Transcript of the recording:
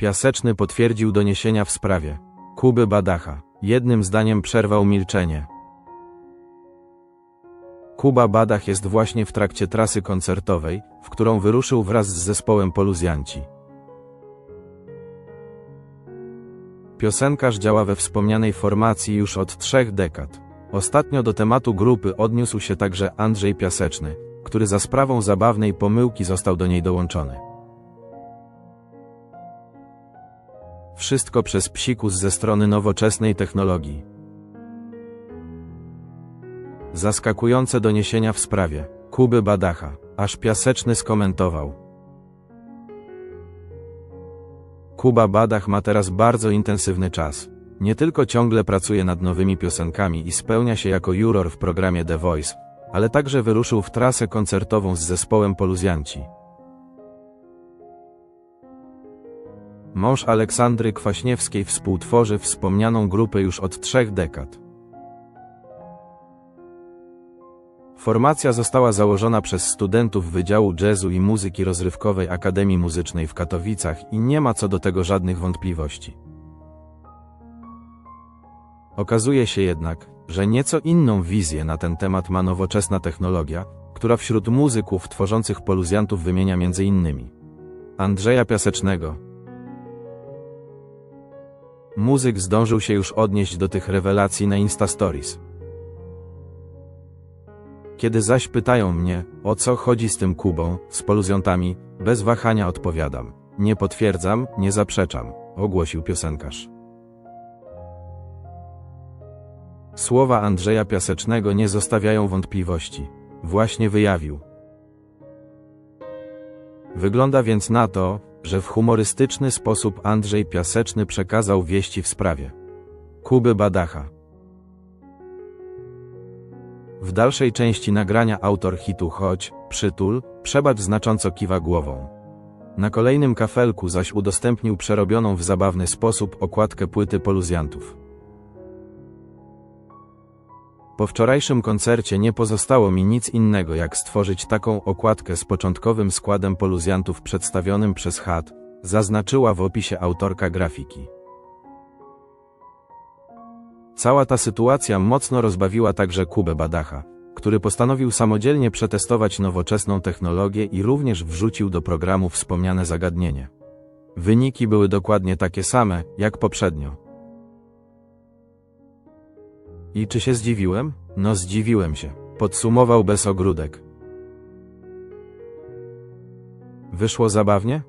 Piaseczny potwierdził doniesienia w sprawie Kuby Badacha. Jednym zdaniem przerwał milczenie. Kuba Badach jest właśnie w trakcie trasy koncertowej, w którą wyruszył wraz z zespołem Poluzjanci. Piosenkarz działa we wspomnianej formacji już od trzech dekad. Ostatnio do tematu grupy odniósł się także Andrzej Piaseczny, który za sprawą zabawnej pomyłki został do niej dołączony. Wszystko przez psikus ze strony nowoczesnej technologii. Zaskakujące doniesienia w sprawie Kuby Badacha, aż Piaseczny skomentował. Kuba Badach ma teraz bardzo intensywny czas. Nie tylko ciągle pracuje nad nowymi piosenkami i spełnia się jako juror w programie The Voice, ale także wyruszył w trasę koncertową z zespołem Poluzjanci. Mąż Aleksandry Kwaśniewskiej współtworzy wspomnianą grupę już od trzech dekad. Formacja została założona przez studentów Wydziału Jazzu i Muzyki Rozrywkowej Akademii Muzycznej w Katowicach i nie ma co do tego żadnych wątpliwości. Okazuje się jednak, że nieco inną wizję na ten temat ma nowoczesna technologia, która wśród muzyków tworzących poluzjantów wymienia m.in. Andrzeja Piasecznego. Muzyk zdążył się już odnieść do tych rewelacji na Insta Stories. Kiedy zaś pytają mnie, o co chodzi z tym Kubą, z poluzjontami, bez wahania odpowiadam. Nie potwierdzam, nie zaprzeczam, ogłosił piosenkarz. Słowa Andrzeja Piasecznego nie zostawiają wątpliwości. Właśnie wyjawił. Wygląda więc na to, że w humorystyczny sposób Andrzej Piaseczny przekazał wieści w sprawie Kuby Badacha. W dalszej części nagrania autor hitu Chodź, przytul, przebacz znacząco kiwa głową. Na kolejnym kafelku zaś udostępnił przerobioną w zabawny sposób okładkę płyty poluzjantów. Po wczorajszym koncercie nie pozostało mi nic innego jak stworzyć taką okładkę z początkowym składem poluzjantów przedstawionym przez HAT, zaznaczyła w opisie autorka grafiki. Cała ta sytuacja mocno rozbawiła także Kubę Badacha, który postanowił samodzielnie przetestować nowoczesną technologię i również wrzucił do programu wspomniane zagadnienie. Wyniki były dokładnie takie same, jak poprzednio. I czy się zdziwiłem? No zdziwiłem się, podsumował bez ogródek. Wyszło zabawnie?